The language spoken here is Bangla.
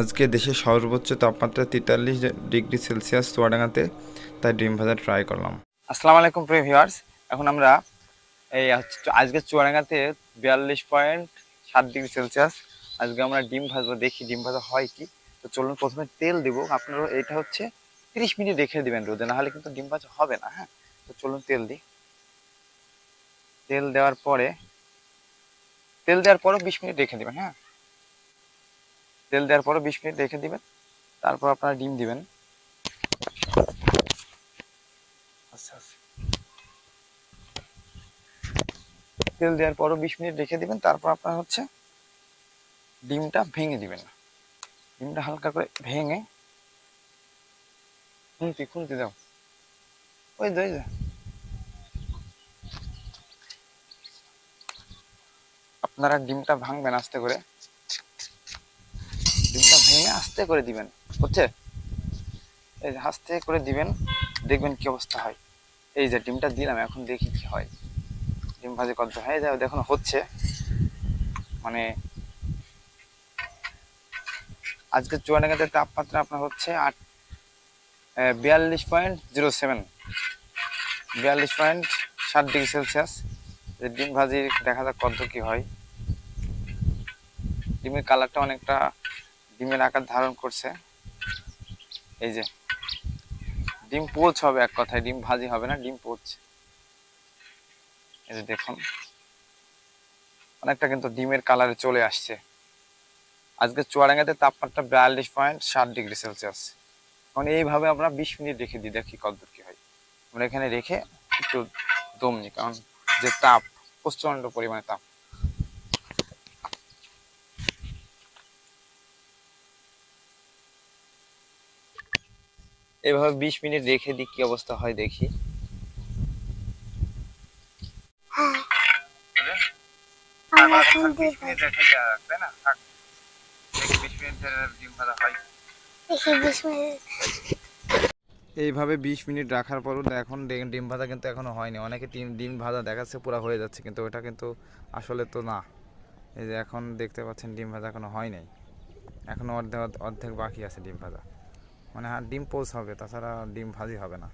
আজকে দেশের সর্বোচ্চ তাপমাত্রা তেতাল্লিশ ডিগ্রি সেলসিয়াস চুয়াডাঙ্গাতে, তাই ডিম ভাজা ট্রাই করলাম। আসসালামু আলাইকুম প্রিয় ভিউয়ার্স এখন আমরা এই আজকে চুয়াডাঙ্গাতে বিয়াল্লিশ পয়েন্ট সাত ডিগ্রি সেলসিয়াস। আজকে আমরা ডিম ভাজবো, দেখি ডিম ভাজা হয় কি। তো চলুন প্রথমে তেল দেবো। আপনারা এটা হচ্ছে তিরিশ মিনিট রেখে দিবেন রোদে, নাহলে কিন্তু ডিম ভাজা হবে না হ্যাঁ? তো চলুন তেল দিই। তেল দেওয়ার পরে, তেল দেওয়ার পরও বিশ মিনিট রেখে দিবেন হ্যাঁ? তেল দেওয়ার পরে বিশ মিনিট রেখে দিবেন, তারপর আপনারা ডিম দিবেন। আচ্ছা আচ্ছা। তেল দেওয়ার পরও বিশ মিনিট রেখে দিবেন, তারপর আপনার হচ্ছে ডিমটা ভেঙে দিবেন। ডিমটা হালকা করে ভেঙে খুলতে খুলতে দাও। ওই ওই যে। আপনারা ডিমটা ভাঙবেন আস্তে করে। ডিমটা ভেঙে আস্তে করে দিবেন, বুঝছে? এই যে আস্তে করে দিবেন, দেখবেন কি অবস্থা হয়। এই যে ডিমটা দিলাম, এখন দেখি কি হয়। ডিম ভাজি কত হয়ে যায় দেখুন, হচ্ছে। মানে আজকে চুয়াডাঙ্গাতে তাপমাত্রা আপনার হচ্ছে আট বিয়াল্লিশ পয়েন্ট জিরো সেভেন। বিয়াল্লিশ পয়েন্ট ষাট ডিগ্রি সেলসিয়াস। ডিম ভাজি দেখা যাক কত কি হয়। ডিমের কালারটা অনেকটা ডিমের আকার ধারণ করছে। এই যে, ডিম পোচ হবে এক কথায়, ডিম ভাজি হবে না, ডিম পোচ। এই যে দেখুন, অনেকটা কিন্তু ডিমের কালারে চলে আসছে। আজকে চুয়াডাঙ্গাতে তাপমাত্রা বিয়াল্লিশ পয়েন্ট ষাট ডিগ্রি সেলসিয়াস এখন এইভাবে আমরা বিশ মিনিট রেখে দিই, দেখি কতদূর কি হয়। আমরা এখানে রেখে একটু দম নিই, কারণ যে তাপ প্রচণ্ড পরিমাণে তাপ। এভাবে বিশ মিনিট রেখে দিই কি অবস্থা হয় দেখি। এইভাবে বিশ মিনিট রাখার পরও এখন ডিম ভাজা কিন্তু এখনও হয়নি। অনেকে ডিম ডিম ভাজা দেখাচ্ছে পুরো হয়ে যাচ্ছে কিন্তু ওটা কিন্তু আসলে তো না। এই যে এখন দেখতে পাচ্ছেন ডিম ভাজা এখনও হয় নাই। এখনও অর্ধেক অর্ধেক বাকি আছে ডিম ভাজা। মানে হ্যাঁ ডিম পোচ হবে তাছাড়া ডিম ভাজি হবে না।